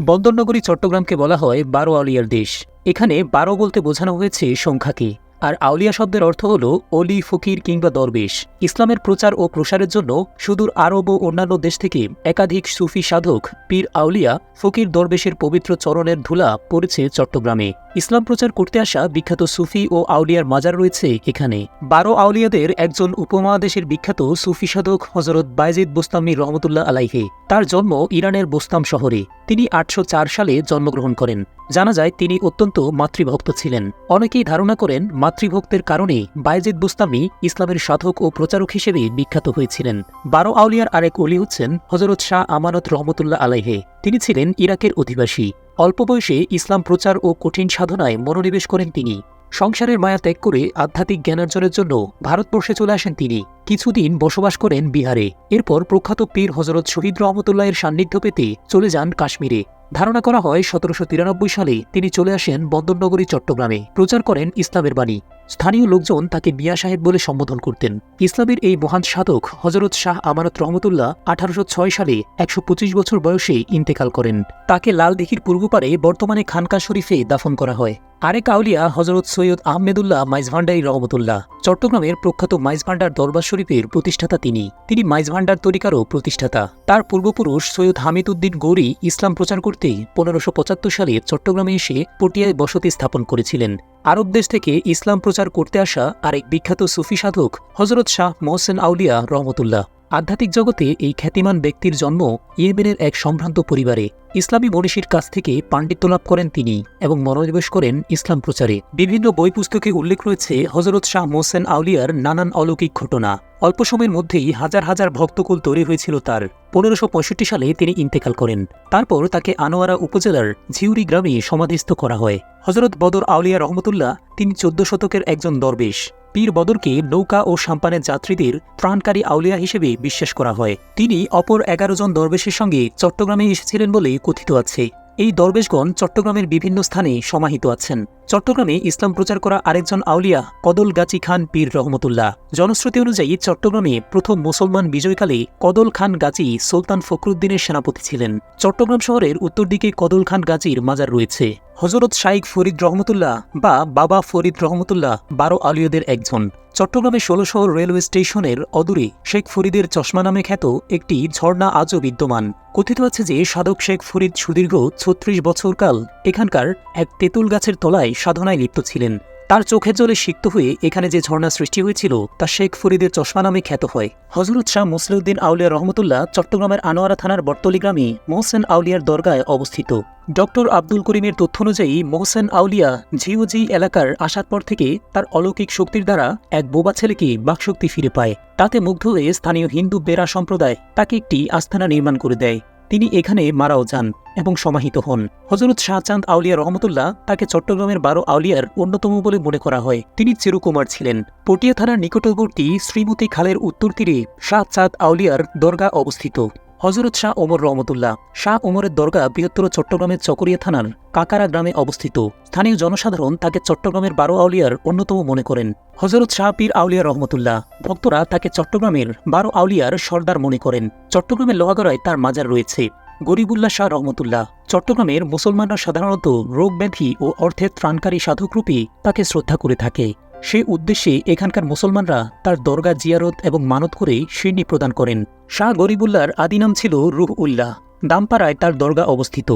বন্দরনগরী চট্টগ্রামকে বলা হয় বারো আলিয়ার দেশ। এখানে বারো বলতে বোঝানো হয়েছে সংখ্যাকে। আর আউলিয়া শব্দের অর্থ হল অলি, ফকির কিংবা দরবেশ। ইসলামের প্রচার ও প্রসারের জন্য সুদূর আরব ও অন্যান্য দেশ থেকে একাধিক সুফি সাধক, পীর আউলিয়া, ফকির দরবেশের পবিত্র চরণের ধুলা পড়েছে চট্টগ্রামে। ইসলাম প্রচার করতে আসা বিখ্যাত সুফি ও আউলিয়ার মাজার রয়েছে এখানে। বারো আউলিয়াদের একজন উপমহাদেশের বিখ্যাত সুফি সাধক হজরত বাইজিদ বোস্তামি রহমতুল্লাহ আলাইহে। তার জন্ম ইরানের বোস্তাম শহরে। তিনি আটশো চার সালে জন্মগ্রহণ করেন। জানা যায় তিনি অত্যন্ত মাতৃভক্ত ছিলেন। অনেকেই ধারণা করেন মাতৃভক্তের কারণে বায়জিদ বুস্তামি ইসলামের সাধক ও প্রচারক হিসেবে বিখ্যাত হয়েছিলেন। বারো আউলিয়ার আরেক অলি হচ্ছেন হজরত শাহ আমানত রহমতুল্লাহ আলাইহে। তিনি ছিলেন ইরাকের অধিবাসী। অল্প বয়সে ইসলাম প্রচার ও কঠিন সাধনায় মনোনিবেশ করেন তিনি। সংসারের মায়া ত্যাগ করে আধ্যাত্মিক জ্ঞানার্জনের জন্য ভারতবর্ষে চলে আসেন তিনি। কিছুদিন বসবাস করেন বিহারে। এরপর প্রখ্যাত পীর হজরত শহীদ রহমতুল্লাহের সান্নিধ্য পেতে চলে যান কাশ্মীরে। ধারণা করা হয় সতেরোশো তিরানব্বই সালে তিনি চলে আসেন বন্দরনগরী, চট্টগ্রামে। প্রচার করেন ইসলামের বাণী। স্থানীয় লোকজন তাকে মিয়া সাহেব বলে সম্বোধন করতেন। ইসলামের এই মহান সাধক হজরত শাহ আমানত রহমতুল্লাহ আঠারোশো ছয় সালে একশো পঁচিশ বছর বয়সে ইন্তেকাল করেন। তাকে লালদিঘির পূর্বপারে বর্তমানে খানকা শরীফে দাফন করা হয়। আরেক আউলিয়া হজরত সৈয়দ আহমেদুল্লাহ মাইজভান্ডারি রহমতুল্লাহ। চট্টগ্রামের প্রখ্যাত মাইজভান্ডার দরবার শরীফের প্রতিষ্ঠাতা তিনি। তিনি মাইজভান্ডার তরিকারও প্রতিষ্ঠাতা। তার পূর্বপুরুষ সৈয়দ হামিদ উদ্দিন গৌরী ইসলাম প্রচার করতে পনেরোশো সালে চট্টগ্রামে এসে পটিয়ায় বসতি স্থাপন করেছিলেন। আরব দেশ থেকে ইসলাম প্রচার করতে আসা আরেক বিখ্যাত সুফি সাধক হজরত শাহ মোহসেন আউলিয়া রহমতুল্লাহ। আধ্যাত্মিক জগতে এই খ্যাতিমান ব্যক্তির জন্ম ইয়েমেনের এক সম্ভ্রান্ত পরিবারে। ইসলামী মনীষীর কাছ থেকে পাণ্ডিত্য লাভ করেন তিনি এবং মনোনিবেশ করেন ইসলাম প্রচারে। বিভিন্ন বই পুস্তকে উল্লেখ রয়েছে হজরত শাহ মোসেন আউলিয়ার নানান অলৌকিক ঘটনা। অল্প সময়ের মধ্যেই হাজার হাজার ভক্তকুল তৈরি হয়েছিল তার। পনেরোশো সালে তিনি ইন্তেকাল করেন। তারপর তাকে আনোয়ারা উপজেলার ঝিউরি গ্রামে সমাধিস্থ করা হয়। হজরত বদর আউলিয়া রহমতুল্লাহ তিনি চোদ্দ শতকের একজন দরবেশ। পীর বদরকে নৌকা ও সাম্পানের যাত্রীদের ত্রাণকারী আউলিয়া হিসেবে বিশ্বাস করা হয়। তিনি অপর এগারো জন দরবেশের সঙ্গে চট্টগ্রামে এসেছিলেন বলে কথিত আছে। এই দরবেশগণ চট্টগ্রামের বিভিন্ন স্থানে সমাহিত আছেন। চট্টগ্রামে ইসলাম প্রচার করা আরেকজন আউলিয়া কদল গাছি খান পীর রহমতুল্লাহ। জনশ্রুতি অনুযায়ী চট্টগ্রামে প্রথম মুসলমান বিজয়কালে কদল খান গাজী সুলতান ফখরুদ্দিনের সেনাপতি ছিলেন। চট্টগ্রাম শহরের উত্তর দিকে কদল খান গাজীর মাজার রয়েছে। হজরত শাইক ফরিদ রহমতুল্লাহ বা বাবা ফরিদ রহমতুল্লাহ বারো আলিয়দের একজন। চট্টগ্রামে ষোলশহর রেলওয়ে স্টেশনের অদূরে শেখ ফরিদের চশমা নামে খ্যাত একটি ঝর্ণা আজও বিদ্যমান। কথিত আছে যে সাধক শেখ ফরিদ সুদীর্ঘ ছত্রিশ বছরকাল এখানকার এক তেঁতুল গাছের তলায় সাধনায় লিপ্ত ছিলেন। তার চোখের জলে সিক্ত হয়ে এখানে যে ঝর্ণা সৃষ্টি হয়েছিল, তা শেখ ফরিদের চশমা নামে খ্যাত হয়। হজরত শাহ মুসলিউদ্দিন আউলিয়া রহমতুল্লাহ চট্টগ্রামের আনোয়ারা থানার বর্তলি গ্রামে মোহসেন আউলিয়ার দরগায় অবস্থিত। ডক্টর আব্দুল করিমের তথ্য অনুযায়ী, মোহসেন আউলিয়া ঝিউজি এলাকার আসার পর থেকে তার অলৌকিক শক্তির দ্বারা এক বোবা ছেলেকে বাকশক্তি ফিরে পায়। তাতে মুগ্ধ হয়ে স্থানীয় হিন্দু বেরা সম্প্রদায় তাকে একটি আস্থানা নির্মাণ করে দেয়। তিনি এখানে মারাও যান এবং সমাহিত হন। হজরত শাহচাঁদ আউলিয়া রহমতুল্লাহ তাকে চট্টগ্রামের বারো আউলিয়ার অন্যতম বলে মনে করা হয়। তিনি চিরকুমার ছিলেন। পটিয়া থানার নিকটবর্তী শ্রীমতী খালের উত্তর তীরে শাহচাঁদ আউলিয়ার দরগা অবস্থিত। হজরত শাহ ওমর রহমতুল্লাহ, শাহ ওমরের দরগা বৃহত্তর চট্টগ্রামের চকরিয়া থানার কাকারা গ্রামে অবস্থিত। স্থানীয় জনসাধারণ তাকে চট্টগ্রামের বারো আউলিয়ার অন্যতম মনে করেন। হজরত শাহ পীর আউলিয়া রহমতুল্লাহ, ভক্তরা তাকে চট্টগ্রামের বারো আউলিয়ার সর্দার মনে করেন। চট্টগ্রামের লোহাগড়ায় তার মাজার রয়েছে। গরিবুল্লাহ শাহ রহমতুল্লাহ, চট্টগ্রামের মুসলমানরা সাধারণত রোগ ব্যাধি ও অর্থের ত্রাণকারী সাধকরূপে তাকে শ্রদ্ধা করে থাকে। সে উদ্দেশ্যে এখানকার মুসলমানরা তার দরগা জিয়ারত এবং মানত করে শিরনি প্রদান করেন। শাহ গরিবুল্লার আদি নাম ছিল রুহ উল্লাহ দামপাড়ায় তার দরগা অবস্থিত।